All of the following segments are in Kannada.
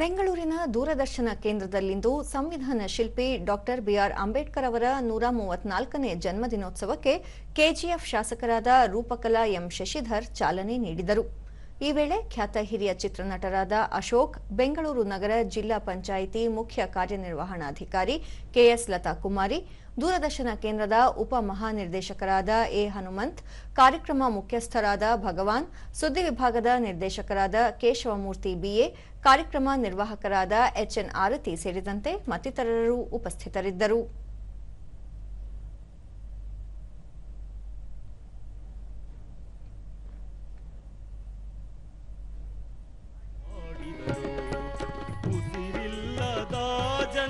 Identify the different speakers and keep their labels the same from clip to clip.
Speaker 1: ಬೆಂಗಳೂರಿನ ದೂರದರ್ಶನ ಕೇಂದ್ರದಲ್ಲಿಂದು ಸಂವಿಧಾನ ಶಿಲ್ಪಿ ಡಾಕ್ಟರ್ ಬಿಆರ್ ಅಂಬೇಡ್ಕರ್ ಅವರ ನೂರ ಮೂವತ್ನಾಲ್ಕನೇ ಜನ್ಮದಿನೋತ್ಸವಕ್ಕೆ ಕೆಜಿಎಫ್ ಶಾಸಕರಾದ ರೂಪಕಲಾ ಎಂ ಶಶಿಧರ್ ಚಾಲನೆ ನೀಡಿದರು. ಈ ವೇಳೆ ಖ್ಯಾತ ಹಿರಿಯ ಚಿತ್ರನಟರಾದ ಅಶೋಕ್, ಬೆಂಗಳೂರು ನಗರ ಜಿಲ್ಲಾ ಪಂಚಾಯಿತಿ ಮುಖ್ಯ ಕಾರ್ಯನಿರ್ವಹಣಾಧಿಕಾರಿ ಕೆಎಸ್ ಲತಾ ಕುಮಾರಿ ದೂರದರ್ಶನ ಕೇಂದ್ರದ ಉಪ ಮಹಾನಿರ್ದೇಶಕರಾದ ಎ ಹನುಮಂತ್, ಕಾರ್ಯಕ್ರಮ ಮುಖ್ಯಸ್ಥರಾದ ಭಗವಾನ್, ಸುದ್ದಿ ವಿಭಾಗದ ನಿರ್ದೇಶಕರಾದ ಕೇಶವಮೂರ್ತಿ ಬಿಎ, ಕಾರ್ಯಕ್ರಮ ನಿರ್ವಾಹಕರಾದ ಎಚ್ಎನ್ ಆರತಿ ಸೇರಿದಂತೆ ಮತ್ತಿತರರು ಉಪಸ್ಥಿತರಿದ್ದರು.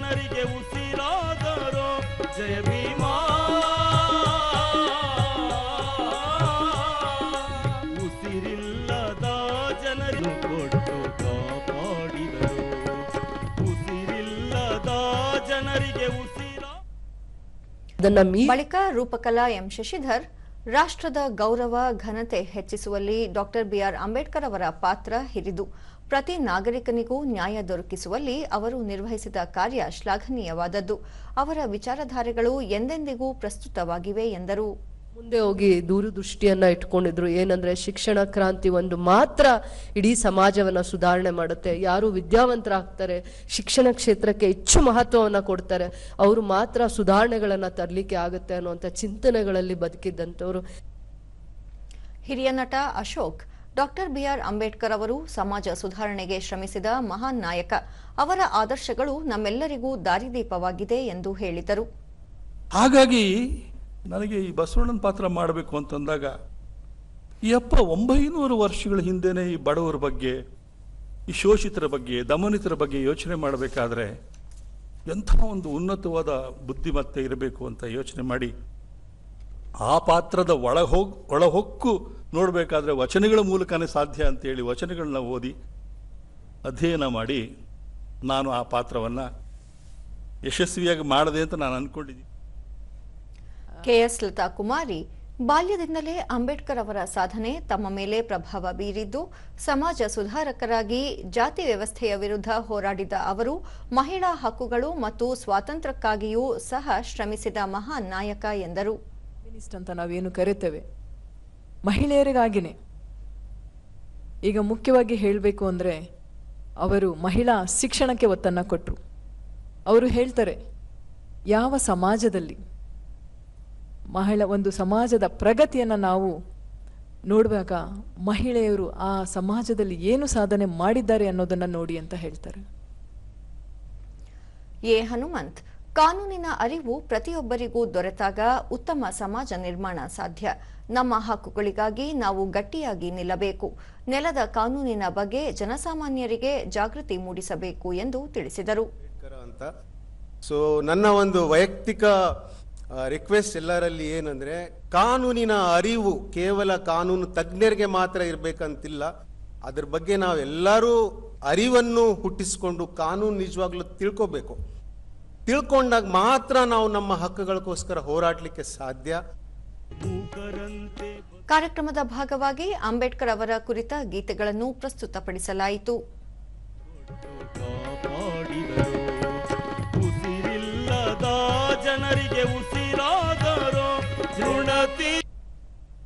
Speaker 2: ಜನರಿಗೆ ಉಸಿರಾದರೋ ಜಯ ಭೀಮಾ ಉಸಿರಿಲ್ಲದ ಜನರಿಗೆ ಕೊಟ್ಟು ಕಾಪಾಡಿದರು ಉಸಿರಿಲ್ಲದ ಜನರಿಗೆ ಉಸಿರಾ
Speaker 3: ಅದನ್ನ ಮೀ
Speaker 1: ಬಳಿಕ ರೂಪಕಲಾ ಎಂ ಶಶಿಧರ್ ರಾಷ್ಟ್ರದ ಗೌರವ, ಘನತೆ ಹೆಚ್ಚಿಸುವಲ್ಲಿ ಡಾಕ್ಟರ್ ಬಿಆರ್ ಅಂಬೇಡ್ಕರ್ ಅವರ ಪಾತ್ರ ಹಿರಿದು. ಪ್ರತಿ ನಾಗರಿಕನಿಗೂ ನ್ಯಾಯ ದೊರಕಿಸುವಲ್ಲಿ ಅವರು ನಿರ್ವಹಿಸಿದ ಕಾರ್ಯ ಶ್ಲಾಘನೀಯವಾದದ್ದು. ಅವರ ವಿಚಾರಧಾರೆಗಳು ಎಂದೆಂದಿಗೂ ಪ್ರಸ್ತುತವಾಗಿವೆ ಎಂದರು.
Speaker 3: ಮುಂದೆ ಹೋಗಿ ದೂರದೃಷ್ಟಿಯನ್ನ ಇಟ್ಕೊಂಡಿದ್ರು. ಏನಂದ್ರೆ ಶಿಕ್ಷಣ ಕ್ರಾಂತಿ ಒಂದು ಮಾತ್ರ ಇಡೀ ಸಮಾಜವನ್ನ ಸುಧಾರಣೆ ಮಾಡುತ್ತೆ. ಯಾರು ವಿದ್ಯಾವಂತರಾಗ್ತಾರೆ ಶಿಕ್ಷಣ ಕ್ಷೇತ್ರಕ್ಕೆ ಹೆಚ್ಚು ಮಹತ್ವವನ್ನ ಕೊಡ್ತಾರೆ ಅವರು ಮಾತ್ರ ಸುಧಾರಣೆಗಳನ್ನ ತರಲಿಕ್ಕೆ ಆಗುತ್ತೆ ಅನ್ನುವಂಥ ಚಿಂತನೆಗಳಲ್ಲಿ ಬದುಕಿದ್ದಂಥವ್ರು.
Speaker 1: ಹಿರಿಯ ನಟ ಅಶೋಕ್ ಡಾಕ್ಟರ್ ಬಿಆರ್ ಅಂಬೇಡ್ಕರ್ ಅವರು ಸಮಾಜ ಸುಧಾರಣೆಗೆ ಶ್ರಮಿಸಿದ ಮಹಾನ್ ನಾಯಕ. ಅವರ ಆದರ್ಶಗಳು ನಮ್ಮೆಲ್ಲರಿಗೂ ದಾರಿದೀಪವಾಗಿದೆ ಎಂದು ಹೇಳಿದರು.
Speaker 4: ಹಾಗಾಗಿ ನನಗೆ ಈ ಬಸವಣ್ಣನ ಪಾತ್ರ ಮಾಡಬೇಕು ಅಂತಂದಾಗ, ಈ ಅಪ್ಪ ಒಂಬೈನೂರು ವರ್ಷಗಳ ಹಿಂದೆನೇ ಈ ಬಡವರ ಬಗ್ಗೆ, ಈ ಶೋಷಿತರ ಬಗ್ಗೆ, ದಮನಿತರ ಬಗ್ಗೆ ಯೋಚನೆ ಮಾಡಬೇಕಾದ್ರೆ ಎಂಥ ಒಂದು ಉನ್ನತವಾದ ಬುದ್ಧಿಮತ್ತೆ ಇರಬೇಕು ಅಂತ ಯೋಚನೆ ಮಾಡಿ, ಆ ಪಾತ್ರದ ಒಳಹೋಗ್ ಒಳಹೊಕ್ಕು ನೋಡಬೇಕಾದ್ರೆ ವಚನಗಳ ಮೂಲಕನೇ ಸಾಧ್ಯ ಅಂತೇಳಿ ವಚನಗಳನ್ನ ಓದಿ, ಅಧ್ಯಯನ ಮಾಡಿ ನಾನು ಆ ಪಾತ್ರವನ್ನು ಯಶಸ್ವಿಯಾಗಿ ಮಾಡಿದೆ ಅಂತ ನಾನು ಅಂದ್ಕೊಂಡಿದ್ದೀನಿ
Speaker 1: ಕೆಎಸ್ ಲತಾ ಕುಮಾರಿ ಬಾಲ್ಯದಿಂದಲೇ ಅಂಬೇಡ್ಕರ್ ಅವರ ಸಾಧನೆ ತಮ್ಮ ಮೇಲೆ ಪ್ರಭಾವ ಬೀರಿದ್ದು, ಸಮಾಜ ಸುಧಾರಕರಾಗಿ ಜಾತಿ ವ್ಯವಸ್ಥೆಯ ವಿರುದ್ಧ ಹೋರಾಡಿದ ಅವರು ಮಹಿಳಾ ಹಕ್ಕುಗಳು ಮತ್ತು ಸ್ವಾತಂತ್ರ್ಯಕ್ಕಾಗಿಯೂ ಸಹ ಶ್ರಮಿಸಿದ ಮಹಾನ್ ನಾಯಕ ಎಂದರು.
Speaker 5: ಅಂತ ನಾವೇನು ಕರೆಯುತ್ತೇವೆ ಮಹಿಳೆಯರಿಗಾಗಿನೇ. ಈಗ ಮುಖ್ಯವಾಗಿ ಹೇಳಬೇಕು ಅಂದರೆ, ಅವರು ಮಹಿಳಾ ಶಿಕ್ಷಣಕ್ಕೆ ಒತ್ತನ್ನು ಕೊಟ್ಟರು ಅವರು ಹೇಳ್ತಾರೆ, ಯಾವ ಸಮಾಜದಲ್ಲಿ ಮಹಿಳಾ ಒಂದು ಸಮಾಜದ ಪ್ರಗತಿಯನ್ನು ನಾವು ನೋಡುವಾಗ ಮಹಿಳೆಯರು ಆ ಸಮಾಜದಲ್ಲಿ ಏನು ಸಾಧನೆ ಮಾಡಿದ್ದಾರೆ ಅನ್ನೋದನ್ನು ನೋಡಿ ಅಂತ ಹೇಳ್ತಾರೆ.
Speaker 1: ಎ ಹನುಮಂತ್ ಕಾನೂನಿನ ಅರಿವು ಪ್ರತಿಯೊಬ್ಬರಿಗೂ ದೊರೆತಾಗ ಉತ್ತಮ ಸಮಾಜ ನಿರ್ಮಾಣ ಸಾಧ್ಯ. ನಮ್ಮ ಹಕ್ಕುಗಳಿಗಾಗಿ ನಾವು ಗಟ್ಟಿಯಾಗಿ ನಿಲ್ಲಬೇಕು. ನೆಲದ ಕಾನೂನಿನ ಬಗ್ಗೆ ಜನಸಾಮಾನ್ಯರಿಗೆ ಜಾಗೃತಿ ಮೂಡಿಸಬೇಕು ಎಂದು ತಿಳಿಸಿದರು.
Speaker 6: ಸೊ ನನ್ನ ಒಂದು ವೈಯಕ್ತಿಕ ರಿಕ್ವೆಸ್ಟ್ ಎಲ್ಲರಲ್ಲಿ ಏನಂದ್ರೆ ಕಾನೂನಿನ ಅರಿವು ಕೇವಲ ಕಾನೂನು ತಜ್ಞರಿಗೆ ಮಾತ್ರ ಇರಬೇಕಂತಿಲ್ಲ. ಅದ್ರ ಬಗ್ಗೆ ನಾವೆಲ್ಲರೂ ಅರಿವನ್ನು ಹುಟ್ಟಿಸಿಕೊಂಡು ಕಾನೂನು ನಿಜವಾಗ್ಲೂ ತಿಳ್ಕೋಬೇಕು. ತಿಳ್ಕೊಂಡಾಗ ಮಾತ್ರ ನಾವು ನಮ್ಮ ಹಕ್ಕುಗಳಿಗೋಸ್ಕರ ಹೋರಾಡಲಿಕ್ಕೆ ಸಾಧ್ಯ.
Speaker 1: ಕಾರ್ಯಕ್ರಮದ ಭಾಗವಾಗಿ ಅಂಬೇಡ್ಕರ್ ಅವರ ಕುರಿತ ಗೀತೆಗಳನ್ನು ಪ್ರಸ್ತುತಪಡಿಸಲಾಯಿತು.
Speaker 2: ಜನರಿಗೆ